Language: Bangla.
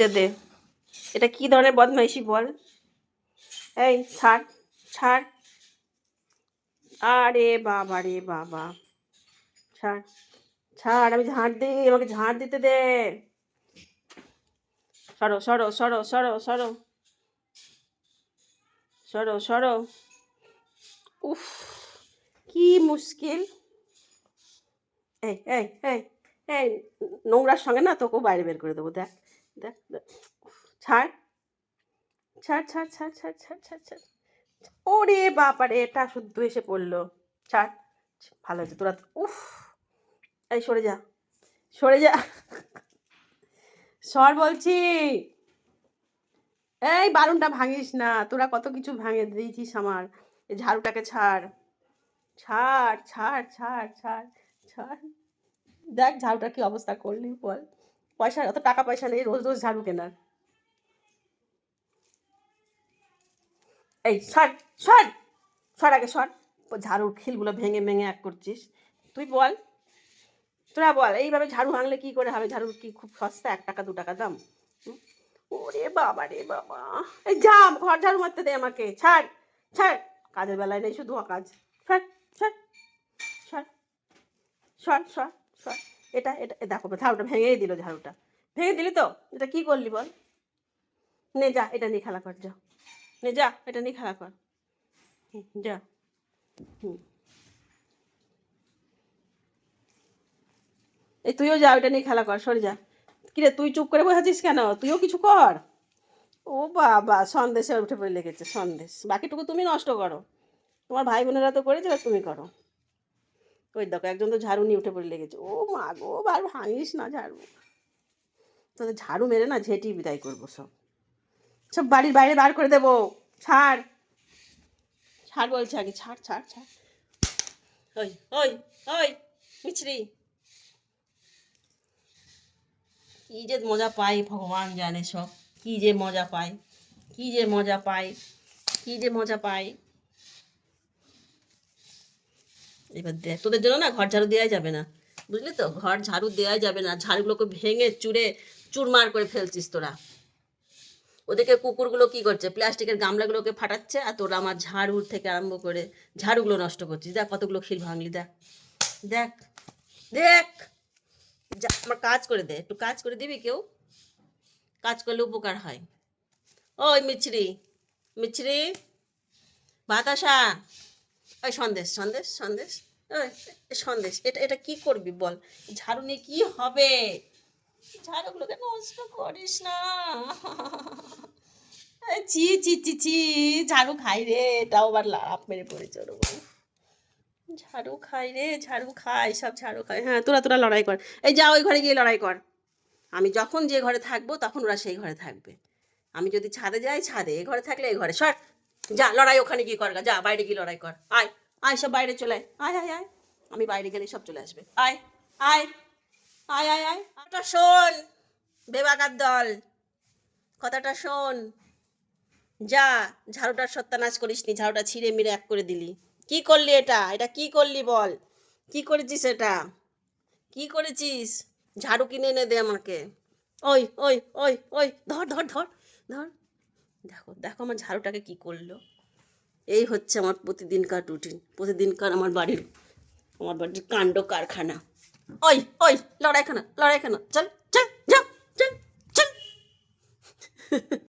দিতে দে। এটা কি ধরনের বদমাইশি বল? এই, ছাড় ছাড়। আরে বাবা রে বাবা। ছাড় ছাড়, আমি ঝাঁট দিই, আমাকে ঝাঁট দিতে দে। সরো সরো সরো সরো সরো। সরো সরো। উফ, কি মুশকিল। এই এই এই এই, নোংরার সঙ্গে না তোকেও বাইরে বের করে দেবো, দেখ। দেখ ছাড়। ছাড় ছাড় ছাড় ছাড় ছাড় ছাড় ছাড়। ওরে বাপারে, এটা শুদ্ধ এসে পড়ল। ছাড়। ভালো হয়েছে, তোরা উফ। এই, সরে যা। সরে যা। সর বলছি। এই বারুনটা ভাঙিস না। তোরা কত কিছু ভাঙে দিয়েছিস আমার। ঝাড়ুটাকে ছাড়। ছাড় ছাড় ছাড় ছাড় ছাড় দেখ ঝাড়ুটা কি অবস্থা করলি বল। পয়সা, অত টাকা পয়সা নেই, রোজ রোজ ঝাড়ু কেনার। এই, সর সর সর আগে, সর। ঝাড়ুর খিলগুলো ভেঙে ভেঙে এক করছিস। তুই বল, তোরা বল, এইভাবে ঝাড়ু ভাঙলে কি করে হবে? ঝাড়ুর কি খুব সস্তা? এক টাকা, দু টাকা দাম? ওরে বাবা রে বাবা। এই যা ঘর ঝাড়ু মারতে দে আমাকে। ছাড় ছাড়। কাজের বেলায় নেই, শুধু কাজ ছাড় ছাড় সর সর সর সর। এটা এটা দেখো, ঝাড়ুটা ভেঙেই দিল ঝাড়ুটা। ভেঙে দিলি তো? এটা কি করলি বল? নে যা, এটা নিয়ে খেলা কর, যা। নে যা, এটা নিয়ে খেলা কর। যা। হুম। এই তুইও যা, ওইটা নিয়ে খেলা কর, সরে যা। কিরে, তুই চুপ করে বসেছিস কেন? তুইও কিছু কর? ও বাবা, সন্দেশে উঠে পড়ে লেগেছে, সন্দেশ। বাকিটুকু তুমি নষ্ট করো। তোমার ভাই বোনেরা তো করেছে তুমি করো। ওই দেখো, একজন তো ঝাড়ু নিয়ে উঠে পড়ে লেগেছে। ও মা গো বার ভাঙিস না ঝাড়ু। তোদের ঝাড়ু মেরে না ঝেঁটি বিদায় করব সব। সব বাড়ির বাইরে বার করে দেবো। ছাড়। ছাড় বলছে আগে, ছাড় ছাড় ছাড়। ওই ওই ওই, মিছরি। কি যে মজা পাই ভগবান জানে সব। কি যে মজা পাই, কি যে মজা পাই, কি যে মজা পাই। এবার দেখ তোদের জন্য না ঘর ঝাড়ু দেওয়াই যাবে না। বুঝলি তো? ঘর ঝাড়ু দেওয়াই যাবে না। ঝাড়ুগুলোকে ভেঙে, চুড়ে, চুরমার করে ফেলছিস তোরা। ওদেরকে কুকুরগুলো কি করছে? প্লাস্টিকের গামলাগুলোকে ফাটাচ্ছে আর তোরা আমার ঝাড়ুর থেকে আরম্ভ করে ঝাড়ুগুলো নষ্ট করছিস। দেখ কতগুলো খিল ভাঙলি, দেখ। দেখ দেখ। যা, আমার কাজ করে দে। একটু কাজ করে দিবি কেউ? কাজ করলে উপকার হয়। ওই মিছরি মিছরি। বাতাসা। সন্দেশ সন্দেশ সন্দেশ ওই সন্দেশ, এটা এটা কি করবি বল? ঝাড়ু নিয়ে কি হবে? ঝাড়ুগুলোকে নষ্ট করিস না। চি চি চি চি ঝাড়ু খাই রে, এটাও আবার লাভ মেরে ওর উপর। ঝাড়ু খাই রে, ঝাড়ু খাই, সব ঝাড়ু খাই। হ্যাঁ তোরা তোরা লড়াই কর। এই যা, ওই ঘরে গিয়ে লড়াই কর। আমি যখন যে ঘরে থাকব, তখন ওরা সেই ঘরে থাকবে। আমি যদি ছাদে যাই, ছাদে। এ ঘরে থাকলে এই ঘরে। সর। যা, লড়াই ওখানে গিয়ে কর যা, বাইরে গিয়ে লড়াই কর। আয় আয়, সব বাইরে চলে আয়। আয় আয় আয়। আমি বাইরে গেলে সব চলে আসবে। আয় আয় আয় আয় আয়। কথাটা শোন বেবাকার দল। কথাটা শোন। যা, ঝাড়ুটার সত্যানাশ করিস নি ঝাড়ুটা ছিঁড়ে মিড়ে এক করে দিলি। কি করলি এটা? এটা কি করলি বল? কি করেছিস এটা? কি করেছিস? ঝাড়ু কিনে এনে দে আমাকে। ওই ওই ওই ওই, ধর ধর ধর ধর। দেখো দেখো আমার ঝাড়ুটাকে কি করল। এই হচ্ছে আমার প্রতিদিনকার রুটিন প্রতিদিনকার আমার বাড়ির আমার বাড়ির কাণ্ড কারখানা। ওই ওই, লড়াইখানা লড়াইখানা, চল চল যা চল চল।